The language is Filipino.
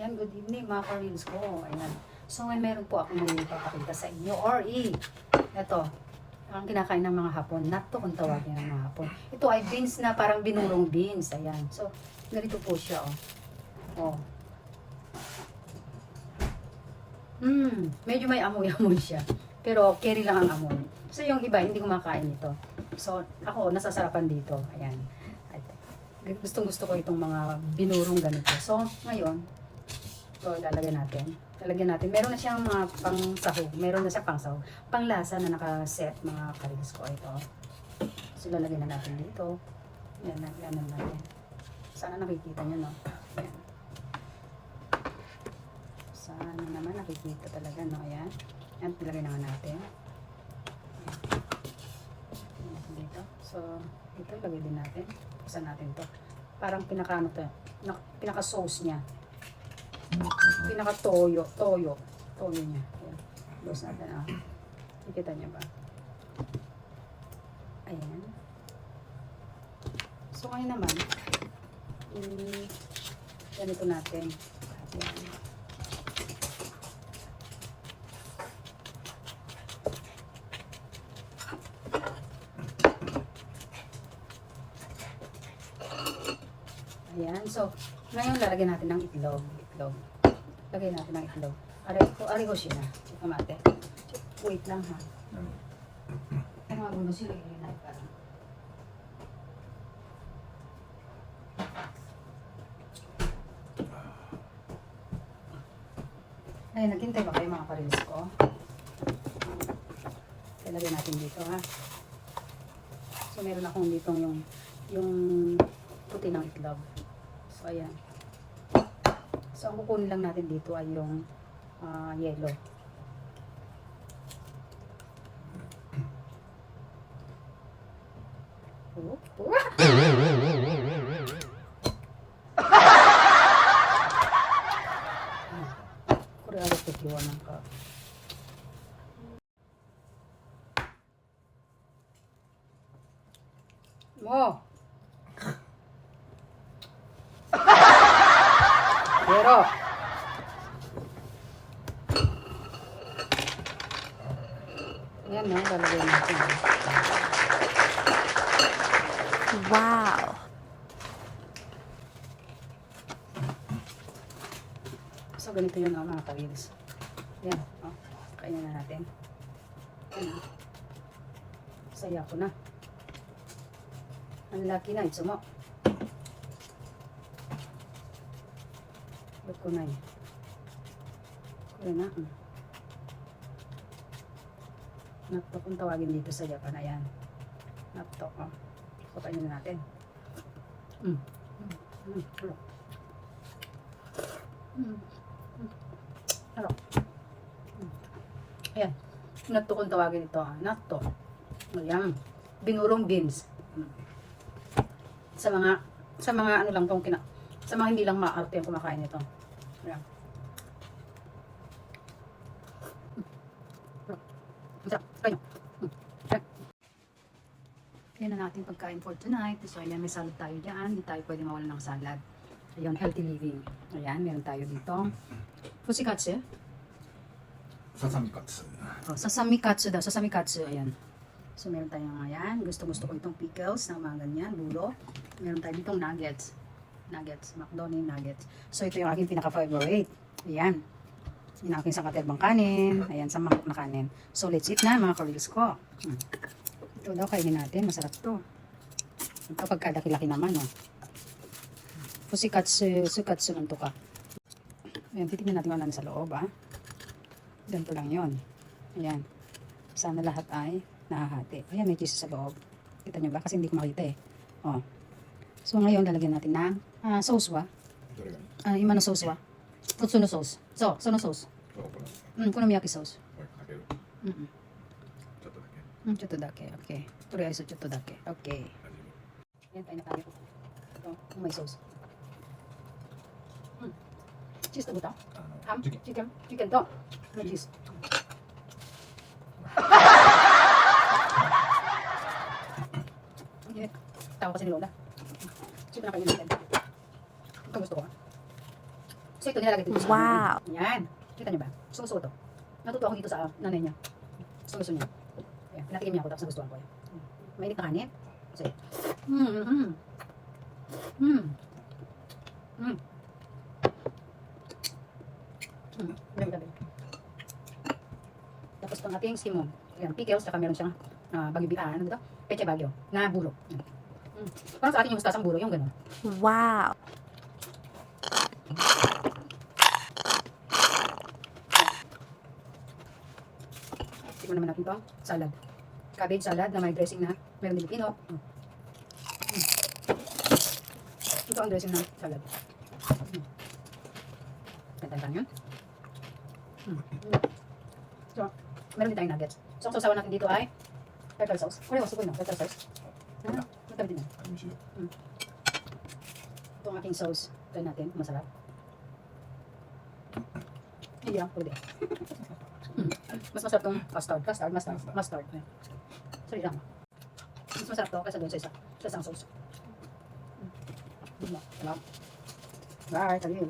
Ayan, good evening mga ka-reels ko. Ayan. So ngayon meron po ako may papakita sa inyo. Or E, ito, ang kinakain ng mga hapon. Natto kung tawagin ng mga hapon. Ito ay beans na parang binurong beans. Ayan. So, ganito po siya, oh. Oh. Hmm, medyo may amoy-amoy siya. Pero carry lang ang amoy. So yung iba, hindi kumakain ito. So, ako, nasasarapan dito. Ayan. Gustong gusto ko itong mga binurong ganito. So, ngayon, ito ilalagay natin. Lalagyan natin. Meron na siyang mga pang sahog. Meron na siya pang sahog. Panglasa na nakaset mga karilis ko. Ito. So, lalagyan na natin dito. Yan, yan na natin. Sana nakikita nyo, no? Yan. Sana naman nakikita talaga, no? Ayan. Yan, nilagay naman natin. Ayan. Dito. So, ito, lagay din natin. Buksan natin to. Parang pinaka ano to, na, pinaka sauce niya. Pinaka toyo, toyo. Niya. Ayan. Close natin ah. Nakikita niyo ba? Ayan. So ngayon naman, ganito natin. Ayan. Ayan. So, ngayon lalagyan natin ng itlog. Itlog. Lagyan natin ng itlog. Aray ko, aray ko siya na. Kamate. Wait lang ha. Ang mga gulo sila yun na parang. Ay, naghintay ba kayo mga parilis ko? Ilagay natin dito ha. So, meron akong dito yung yung puti ng itlog. So, ayan. So, ang kukunin lang natin dito ay yung ah, yellow. Oh, oh. Kurang ako tiwanan ka. Mo. Pero. Yan na, lalagyan natin. Wow. So, ganito yun oh, mga kawils. Yan, oh. Kainin na natin. Yan, oh. Saya ko na. Ang laki na, itso mo. Ba't ko na eh. Kuya na. Hmm. Napto kung tawagin dito sa Japan. Ayan. Napto. Oh. Kainin na natin. Mm. Mm. Mm. Mm. Hello. Mm. Ayan. Natto kung tawagin ito. ah. Natto. Ayan. Binurong beans. Mm. Sa mga, sa mga ano lang tong kina, sa mga hindi lang maarte ah, yung kumakain nito. Ayan. Mm. Masarap. Kayo. Mm. Yan ang ating pagkain for tonight. So, ayan, may salad tayo dyan. Hindi tayo pwede mawala ng salad. Ayan, healthy living. Ayan, meron tayo dito. Fusikatsu. Sasamikatsu. Oh, sasamikatsu daw. Sasamikatsu. Ayan. So, meron tayong ayan. Gusto-gusto ko itong pickles na mga ganyan. Bulo. Meron tayo ditong nuggets. Nuggets. McDonald's nuggets. So, ito yung aking pinaka-favorite. Ayan. Yung aking sangkatelbang kanin. Ayan, sa mangkok na kanin. So, let's eat na mga ka ko. Hmm. Ito daw, kainin natin. Masarap to. Ito, pagkalaki-laki naman, oh. Fusikatsu, sukatsu ng tuka. Ayan, titignan natin kung ano sa loob, ah. Ganito lang yon. Ayan. Sana lahat ay nahahati. Ayan, may cheese sa loob. Kita nyo ba? Kasi hindi ko makita eh. Oh. So, ngayon, lalagyan natin ng ah, sauce wa. どれが Ah, ima no sauce wa. Tutsu no sauce. So, so no sauce. そうこれ Mm, konomiyaki sauce. これかける Mm, ちょっとだけ mm, ちょっとだけ。Okay. とりあえずちょっとだけ。Okay. 味 Yan tayo na tayo. Ito, yung may sauce. Mm. Cheese to buta. あ Ham? のチキン Chicken? Chicken to. No cheese. Ang init. Tawa kasi ni Lola. Sige na kayo natin. Ito gusto ko. So ito nilalagay dito Wow. Yan. Kita niyo ba? Gusto to. Natuto ako dito sa nanay niya. Gusto niya. Yan. Pinatikim niya ako tapos nagustuhan ko yan. Mainit na kanin. Kasi, mm, mm, mm. Mm. Mm. Mm. Gabi, gabi. Tapos itong ating simon. Yan, pickles, saka meron siyang uh, bagyo, ah, ano ito? Peche bagyo, na. Yan. Mm. Parang sa atin yung mustasang bulo, yung gano'n. Wow. Tikman naman natin to. Salad. Cabbage salad na may dressing na meron din pino. Mm. Hmm. Ito ang dressing ng salad. Mm. Tantan-tan yun. Mm. So, meron din tayong nuggets. So, ang sausawan natin dito ay pepper sauce. Wala, gusto ko yun. Pepper sauce. Ah, magtabi din na. Mm. Ito ang aking sauce. Try natin. Masarap. Hindi ah, pwede. Mas masarap tong custard. Custard, mustard. Mustard. Ayan. Sorry lang. Mas masarap to kaysa doon sa isa. Sa isang sauce. Diba? Diba? Bye. Tali.